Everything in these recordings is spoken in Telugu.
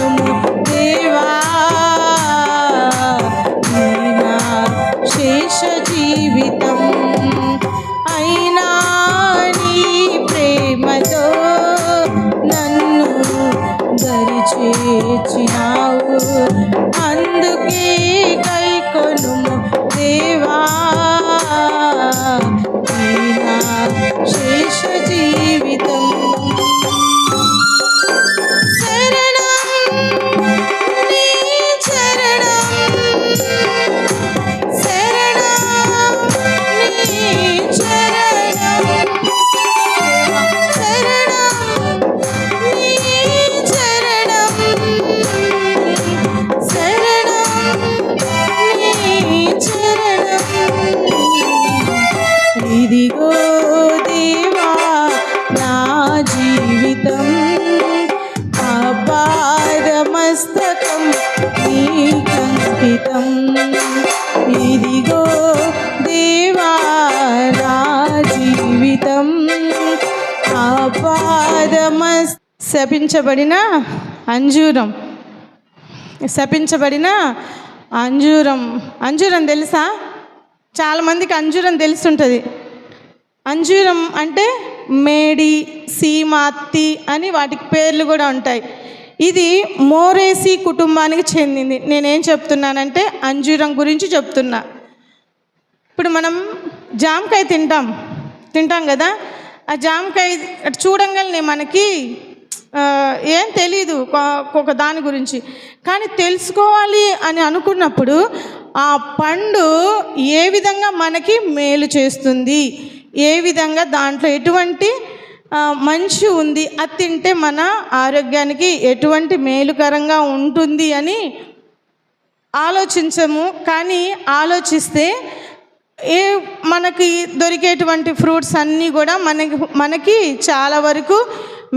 someone శపించబడిన అంజూరం. శపించబడిన అంజూరం. అంజూరం తెలుసా? చాలామందికి అంజూరం తెలుసుంటుంది అంజూరం అంటే మేడి సీమాత్తి అని వాటికి పేర్లు కూడా ఉంటాయి. ఇది మోరేసి కుటుంబానికి చెందింది. నేనేం చెప్తున్నానంటే అంజూరం గురించి చెప్తున్నా. ఇప్పుడు మనం జామకాయ తింటాం. తింటాం కదా? ఆ జామకాయ అటు చూడంగానే మనకి ఏం తెలీదు ఒక- దాని గురించి. కానీ తెలుసుకోవాలి అని అనుకున్నప్పుడు ఆ పండు ఏ విధంగా మనకి మేలు చేస్తుంది? ఏ విధంగా దాంట్లో ఎటువంటి మంచి ఉంది? అది తింటే మన ఆరోగ్యానికి ఎటువంటి మేలుకరంగా ఉంటుంది అని ఆలోచించము. కానీ ఆలోచిస్తే ఏ మనకి దొరికేటువంటి ఫ్రూట్స్ అన్నీ కూడా మనకి మనకి చాలా వరకు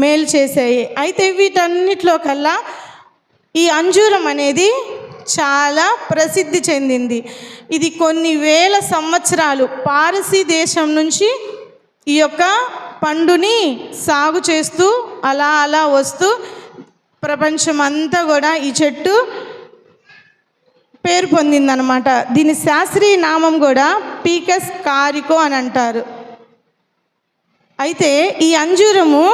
మేలు చేసాయి అయితే వీటన్నిటిలో కల్లా ఈ అంజూరం అనేది చాలా ప్రసిద్ధి చెందింది. ఇది కొన్ని వేల సంవత్సరాలు పారసీ దేశం నుంచి ఈ యొక్క పండుని సాగు చేస్తూ అలా అలా వస్తూ ప్రపంచం అంతా కూడా ఈ చెట్టు పేరు పొందిందనమాట దీని శాస్త్రీయ నామం కూడా పీకస్ కారికో అని అంటారు. అయితే ఈ అంజూరము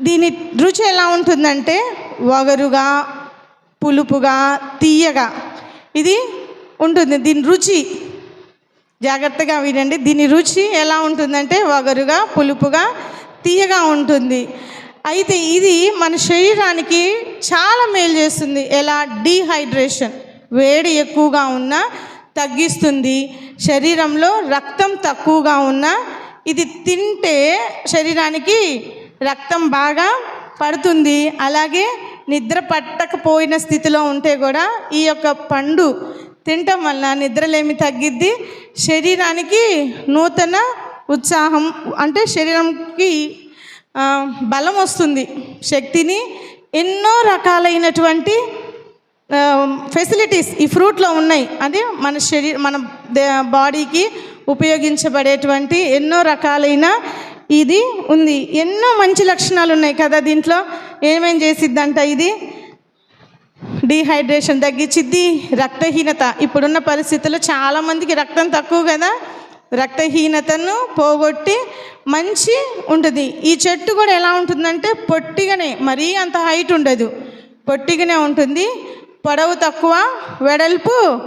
దీని రుచి ఎలా ఉంటుందంటే వగరుగా పులుపుగా తీయగా. ఇది ఉంటుంది. దీని రుచి జాగ్రత్తగా వినండి. దీని రుచి ఎలా ఉంటుందంటే వగరుగా పులుపుగా తీయగా ఉంటుంది. అయితే ఇది మన శరీరానికి చాలా మేలు చేస్తుంది. ఎలా? డీహైడ్రేషన్. వేడి ఎక్కువగా ఉన్నా తగ్గిస్తుంది. శరీరంలో రక్తం తక్కువగా ఉన్నా ఇది తింటే శరీరానికి రక్తం బాగా పడుతుంది. అలాగే నిద్ర పట్టకపోయిన స్థితిలో ఉంటే కూడా ఈ యొక్క పండు తినటం వల్ల నిద్రలేమి తగ్గిద్ది. శరీరానికి నూతన ఉత్సాహం అంటే శరీరంకి బలం వస్తుంది. శక్తిని ఎన్నో రకాలైనటువంటి ఫెసిలిటీస్ ఈ ఫ్రూట్లో ఉన్నాయి. అది మన శరీర మన దే- బాడీకి ఉపయోగించబడేటువంటి ఎన్నో రకాలైన ఇది ఉంది. ఎన్నో మంచి లక్షణాలు ఉన్నాయి కదా దీంట్లో. ఏమేం చేసిద్దంట ఇది? డీహైడ్రేషన్ తగ్గించిద్ది రక్తహీనత. ఇప్పుడున్న పరిస్థితుల్లో చాలామందికి రక్తం తక్కువ కదా. రక్తహీనతను పోగొట్టి మంచి ఉంటుంది. ఈ చెట్టు కూడా ఎలా ఉంటుందంటే పొట్టిగానే మరీ అంత హైట్ ఉండదు. పొట్టిగానే ఉంటుంది. పొడవు తక్కువ వెడల్పు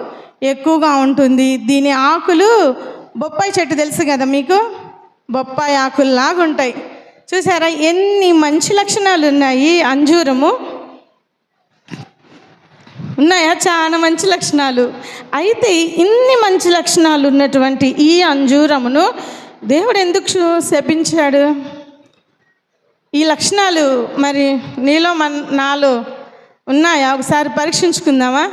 ఎక్కువగా ఉంటుంది. దీని ఆకులు బొప్పాయి చెట్టు తెలుసు కదా మీకు? బొప్పాయి ఆకుల్లాగా ఉంటాయి చూసారా ఎన్ని మంచి లక్షణాలు ఉన్నాయి అంజూరము? ఉన్నాయా? చాలా మంచి లక్షణాలు. అయితే ఇన్ని మంచి లక్షణాలు ఉన్నటువంటి ఈ అంజూరమును దేవుడు ఎందుకు శపించాడు? ఈ లక్షణాలు మరి నీలో మన నాలో ఉన్నాయా? ఒకసారి పరీక్షించుకుందామా?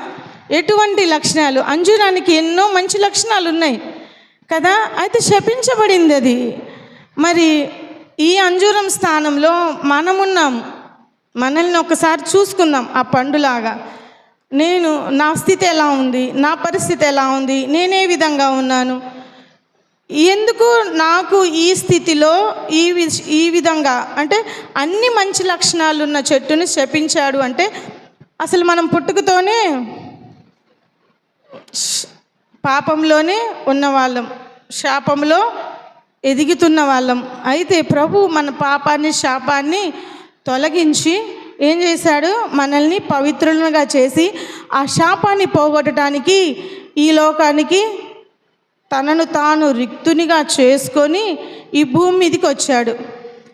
ఎటువంటి లక్షణాలు? అంజూరానికి ఎన్నో మంచి లక్షణాలు ఉన్నాయి కదా? అయితే శపించబడింది అది మరి ఈ అంజూరం స్థానంలో మనమున్నాం. మనల్ని ఒకసారి చూసుకుందాం ఆ పండులాగా. నేను నా స్థితి ఎలా ఉంది? నా పరిస్థితి ఎలా ఉంది? నేనే విధంగా ఉన్నాను? ఎందుకు నాకు ఈ స్థితిలో ఈ వి- ఈ విధంగా? అంటే అన్ని మంచి లక్షణాలు ఉన్న చెట్టుని శపించాడు అంటే అసలు మనం పుట్టుకతోనే పాపంలోనే ఉన్నవాళ్ళం. శాపంలో ఎదుగుతున్న వాళ్ళం. అయితే ప్రభు మన పాపాన్ని శాపాన్ని తొలగించి ఏం చేశాడు? మనల్ని పవిత్రులుగా చేసి ఆ శాపాన్ని పోగొట్టడానికి ఈ లోకానికి తనను తాను రిక్తునిగా చేసుకొని ఈ భూమి మీదకి వచ్చాడు.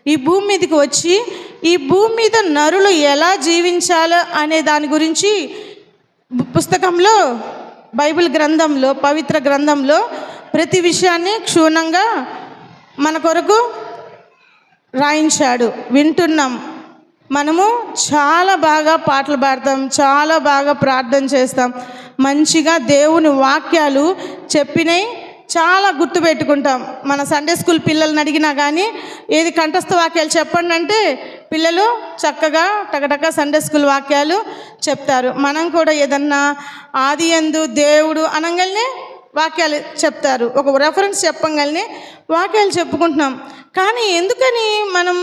ఈ భూమి మీదకి వచ్చి ఈ భూమి మీద నరులు ఎలా జీవించాలో అనే దాని గురించి పుస్తకంలో బైబిల్ గ్రంథంలో పవిత్ర గ్రంథంలో ప్రతి విషయాన్ని క్షుణ్ణంగా మన కొరకు రాయించాడు. వింటున్నాం. మనము చాలా బాగా పాటలు పాడతాం. చాలా బాగా ప్రార్థన చేస్తాం. మంచిగా దేవుని వాక్యాలు చెప్పినవి చాలా గుర్తుపెట్టుకుంటాం మన సండే స్కూల్ పిల్లల్ని అడిగినా కానీ ఏది కంఠస్థ వాక్యాలు చెప్పండి అంటే పిల్లలు చక్కగా టకటక సండే స్కూల్ వాక్యాలు చెప్తారు. మనం కూడా ఏదన్నా ఆది ఎందు దేవుడు అనగానే వాక్యాలు చెప్తారు. ఒక రెఫరెన్స్ చెప్పగానే వాక్యాలు చెప్పుకుంటున్నాం. కానీ ఎందుకని మనం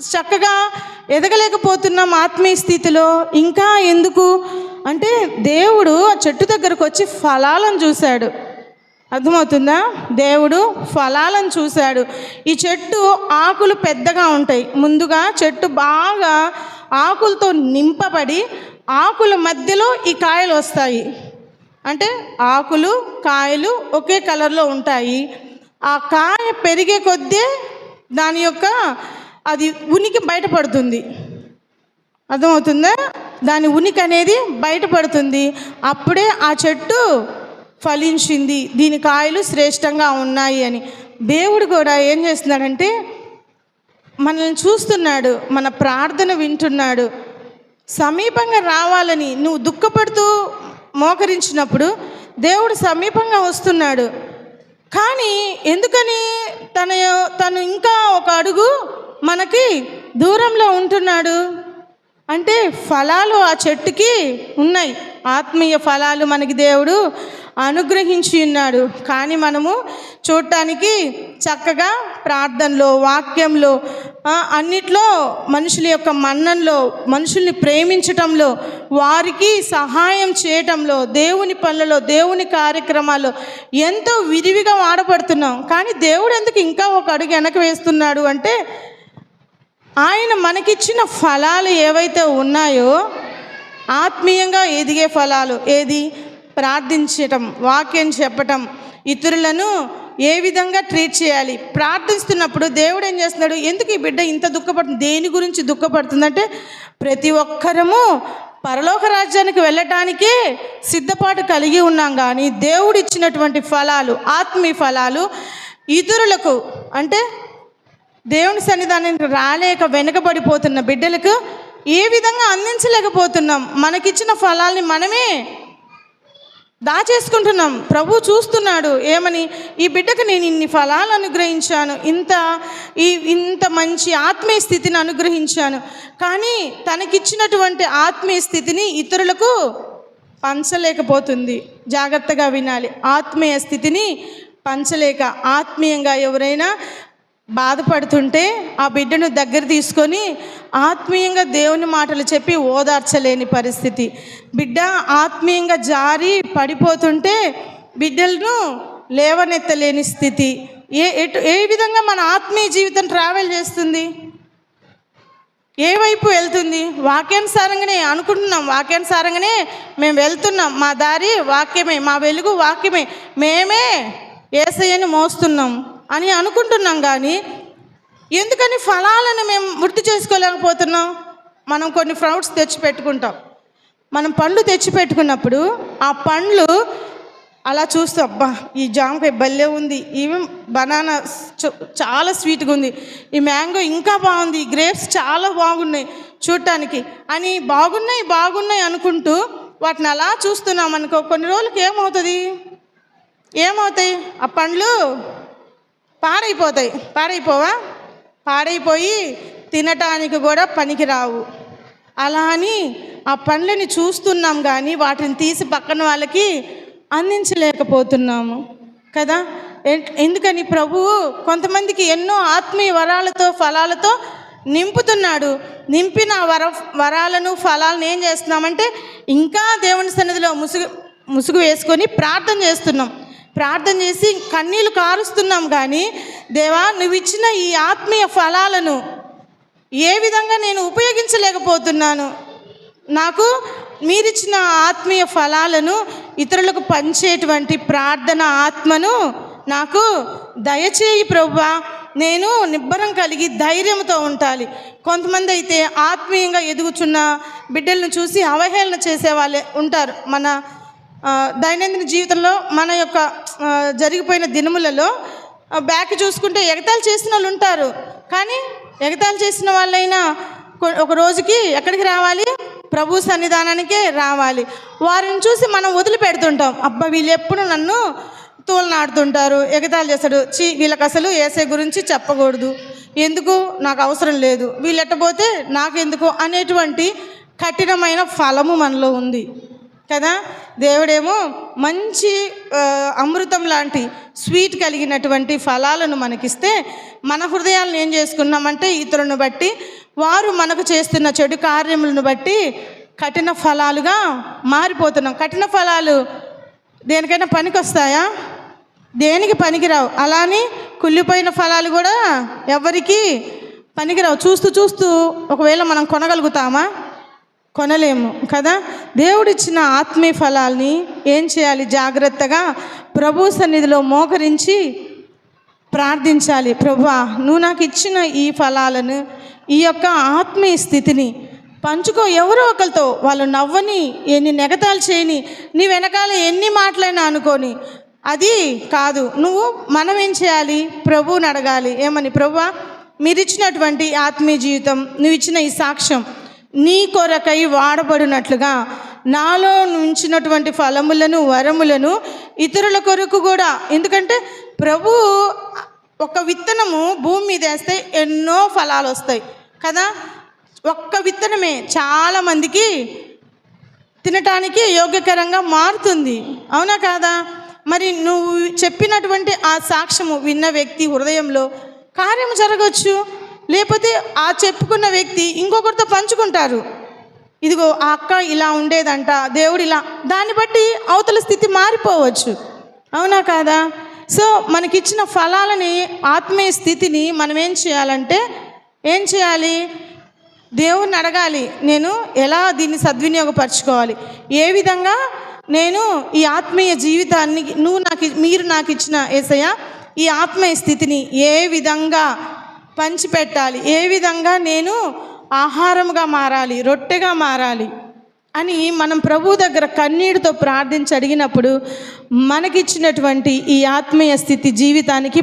చక్కగా ఎదగలేకపోతున్నాం ఆత్మీయ స్థితిలో? ఇంకా ఎందుకు? అంటే దేవుడు ఆ చెట్టు దగ్గరకు వచ్చి ఫలాలను చూశాడు. అర్థమవుతుందా? దేవుడు ఫలాలను చూశాడు. ఈ చెట్టు ఆకులు పెద్దగా ఉంటాయి. ముందుగా చెట్టు బాగా ఆకులతో నింపబడి ఆకుల మధ్యలో ఈ కాయలు వస్తాయి. అంటే ఆకులు కాయలు ఒకే కలర్లో ఉంటాయి. ఆ కాయ పెరిగే కొద్దీ దాని యొక్క అది ఉనికి బయటపడుతుంది. అర్థమవుతుందా? దాని ఉనికి అనేది బయటపడుతుంది. అప్పుడే ఆ చెట్టు ఫలించింది. దీని కాయలు శ్రేష్టంగా ఉన్నాయి అని. దేవుడు కూడా ఏం చేస్తున్నాడంటే మనల్ని చూస్తున్నాడు మన ప్రార్థన వింటున్నాడు. సమీపంగా రావాలని నువ్వు దుఃఖపడుతూ మోకరించినప్పుడు దేవుడు సమీపంగా వస్తున్నాడు. కానీ ఎందుకని తన తను ఇంకా ఒక అడుగు మనకి దూరంలో ఉంటున్నాడు? అంటే ఫలాలు ఆ చెట్టుకి ఉన్నాయి. ఆత్మీయ ఫలాలు మనకి దేవుడు అనుగ్రహించి ఉన్నాడు. కానీ మనము చూడటానికి చక్కగా ప్రార్థనలో వాక్యంలో అన్నిట్లో మనుషుల యొక్క మన్ననలో మనుషుల్ని ప్రేమించటంలో వారికి సహాయం చేయటంలో దేవుని పనులలో దేవుని కార్యక్రమాల్లో ఎంతో విరివిగా వాడబడుతున్నాం. కానీ దేవుడు ఎందుకు ఇంకా ఒక అడుగు వెనక వేస్తున్నాడు అంటే ఆయన మనకిచ్చిన ఫలాలు ఏవైతే ఉన్నాయో ఆత్మీయంగా ఎదిగే ఫలాలు ఏది? ప్రార్థించటం వాక్యం చెప్పటం ఇతరులను ఏ విధంగా ట్రీట్ చేయాలి? ప్రార్థిస్తున్నప్పుడు దేవుడు ఏం చేస్తున్నాడు? ఎందుకు ఈ బిడ్డ ఇంత దుఃఖపడుతుంది? దేని గురించి దుఃఖపడుతుందంటే ప్రతి ఒక్కరము పరలోక రాజ్యానికి వెళ్ళటానికే సిద్ధపాటు కలిగి ఉన్నాం కానీ దేవుడు ఇచ్చినటువంటి ఫలాలు ఆత్మీయ ఫలాలు ఇతరులకు అంటే దేవుని సన్నిధానానికి రాలేక వెనుకబడిపోతున్న బిడ్డలకు ఏ విధంగా అందించలేకపోతున్నాం? మనకిచ్చిన ఫలాల్ని మనమే దాచేసుకుంటున్నాం. ప్రభు చూస్తున్నాడు ఏమని? ఈ బిడ్డకు నేను ఇన్ని ఫలాలు అనుగ్రహించాను. ఇంత ఈ ఇంత మంచి ఆత్మీయ స్థితిని అనుగ్రహించాను. కానీ తనకిచ్చినటువంటి ఆత్మీయ స్థితిని ఇతరులకు పంచలేకపోతుంది. జాగ్రత్తగా వినాలి. ఆత్మీయ స్థితిని పంచలేక ఆత్మీయంగా ఎవరైనా బాధపడుతుంటే ఆ బిడ్డను దగ్గర తీసుకొని ఆత్మీయంగా దేవుని మాటలు చెప్పి ఓదార్చలేని పరిస్థితి. బిడ్డ ఆత్మీయంగా జారి పడిపోతుంటే బిడ్డలను లేవనెత్తలేని స్థితి. ఏ ఎటు ఏ విధంగా మన ఆత్మీయ జీవితం ట్రావెల్ చేస్తుంది? ఏ వైపు వెళ్తుంది? వాక్యానుసారంగానే అనుకుంటున్నాం. వాక్యానుసారంగానే మేము వెళ్తున్నాం. మా దారి వాక్యమే మా వెలుగు వాక్యమే. మేమే ఏసయ్యని మోస్తున్నాం అని అనుకుంటున్నాం కానీ ఎందుకని ఫలాలను మేము వృత్తి చేసుకోలేకపోతున్నాం? మనం కొన్ని ఫ్రూట్స్ తెచ్చి పెట్టుకుంటాం మనం పండ్లు తెచ్చి పెట్టుకున్నప్పుడు ఆ పండ్లు అలా చూస్తాం. అబ్బా ఈ జామకాయ భలే ఉంది. ఇవి బనానా చ- చాలా స్వీట్గా ఉంది. ఈ మ్యాంగో ఇంకా బాగుంది. ఈ గ్రేప్స్ చాలా బాగున్నాయి చూడటానికి అని బాగున్నాయి బాగున్నాయి అనుకుంటూ వాటిని అలా చూస్తున్నాం అనుకో కొన్ని రోజులకి ఏమవుతుంది? ఏమవుతాయి? ఆ పండ్లు పాడైపోతాయి. పాడైపోవా? పాడైపోయి తినటానికి కూడా పనికిరావు. అలా అని ఆ పండ్లని చూస్తున్నాం కానీ వాటిని తీసి పక్కన వాళ్ళకి అందించలేకపోతున్నాము. కదా? ఎందుకని ప్రభువు కొంతమందికి ఎన్నో ఆత్మీయ వరాలతో ఫలాలతో నింపుతున్నాడు. నింపిన వర వరాలను ఫలాలను ఏం చేస్తున్నామంటే ఇంకా దేవుని సన్నిధిలో ముసుగు ముసుగు వేసుకొని ప్రార్థన చేస్తున్నాం. ప్రార్థన చేసి కన్నీళ్ళు కారుస్తున్నాం కానీ దేవా నువ్వు ఇచ్చిన ఈ ఆత్మీయ ఫలాలను ఏ విధంగా నేను ఉపయోగించలేకపోతున్నాను? నాకు మీరిచ్చిన ఆత్మీయ ఫలాలను ఇతరులకు పంచేటువంటి ప్రార్థన ఆత్మను నాకు దయచేయి ప్రభా నేను నిబ్బరం కలిగి ధైర్యంతో ఉండాలి. కొంతమంది అయితే ఆత్మీయంగా ఎదుగుచున్న బిడ్డలను చూసి అవహేళన చేసే వాళ్ళే ఉంటారు మన దైనందిన జీవితంలో మన యొక్క జరిగిపోయిన దినములలో బ్యాక్ చూసుకుంటే ఎగతాలు చేసిన వాళ్ళు ఉంటారు. కానీ ఎగతాలు చేసిన వాళ్ళైనా ఒక రోజుకి ఎక్కడికి రావాలి? ప్రభు సన్నిధానానికే రావాలి. వారిని చూసి మనం వదిలిపెడుతుంటాం. అబ్బా వీళ్ళు ఎప్పుడు నన్ను తోలనాడుతుంటారు ఎగతాలు చేస్తాడు. చీ వీళ్ళకి అసలు ఏసై గురించి చెప్పకూడదు. ఎందుకు? నాకు అవసరం లేదు. వీళ్ళు ఎట్టపోతే నాకెందుకు? అనేటువంటి కఠినమైన ఫలము మనలో ఉంది. కదా? దేవుడేమో మంచి అమృతం లాంటి స్వీట్ కలిగినటువంటి ఫలాలను మనకిస్తే మన హృదయాలను ఏం చేసుకున్నామంటే ఇతరులను బట్టి వారు మనకు చేస్తున్న చెడు కార్యములను బట్టి కఠిన ఫలాలుగా మారిపోతున్నాం. కఠిన ఫలాలు దేనికైనా పనికి వస్తాయా దేనికి పనికిరావు? అలానే కుళ్ళిపోయిన ఫలాలు కూడా ఎవరికి పనికిరావు. చూస్తూ చూస్తూ ఒకవేళ మనం కొనగలుగుతామా? కొనలేము కదా? దేవుడిచ్చిన ఆత్మీయ ఫలాల్ని ఏం చేయాలి? జాగ్రత్తగా ప్రభు సన్నిధిలో మోకరించి ప్రార్థించాలి. ప్రభా నువ్వు నాకు ఇచ్చిన ఈ ఫలాలను ఈ యొక్క ఆత్మీయ స్థితిని పంచుకో. ఎవరో ఒకరితో వాళ్ళు నవ్వని ఎన్ని నెగతాలు చేయని నీ వెనకాల ఎన్ని మాటలైనా అనుకోని. అది కాదు. నువ్వు మనం ఏం చేయాలి? ప్రభువుని అడగాలి. ఏమని? ప్రభువా మీరు ఇచ్చినటువంటి ఆత్మీయ జీవితం నువ్వు ఇచ్చిన ఈ సాక్ష్యం నీ కొరకై వాడబడినట్లుగా నాలో ఉంచినటువంటి ఫలములను వరములను ఇతరుల కొరకు కూడా. ఎందుకంటే ప్రభు ఒక విత్తనము భూమి మీద వేస్తే ఎన్నో ఫలాలు వస్తాయి. కదా? ఒక్క విత్తనమే చాలా మందికి తినటానికి యోగ్యకరంగా మారుతుంది. అవునా కాదా? మరి నువ్వు చెప్పినటువంటి ఆ సాక్ష్యము విన్న వ్యక్తి హృదయంలో కార్యం జరగవచ్చు లేకపోతే ఆ చెప్పుకున్న వ్యక్తి ఇంకొకరితో పంచుకుంటారు. ఇదిగో ఆ అక్క ఇలా ఉండేదంట దేవుడు ఇలా దాన్ని బట్టి అవతల స్థితి మారిపోవచ్చు. అవునా కాదా? సో మనకిచ్చిన ఫలాలని ఆత్మీయ స్థితిని మనం ఏం చేయాలంటే ఏం చేయాలి? దేవుణ్ణి అడగాలి నేను ఎలా దీన్ని సద్వినియోగపరచుకోవాలి? ఏ విధంగా నేను ఈ ఆత్మీయ జీవితాన్ని నువ్వు నాకు మీరు నాకు ఇచ్చిన ఏసయ్య ఈ ఆత్మీయ స్థితిని ఏ విధంగా పంచిపెట్టాలి? ఏ విధంగా నేను ఆహారముగా మారాలి రొట్టెగా మారాలి అని మనం ప్రభు దగ్గర కన్నీటితో ప్రార్థించి అడిగినప్పుడు మనకిచ్చినటువంటి ఈ ఆత్మీయ స్థితి జీవితానికి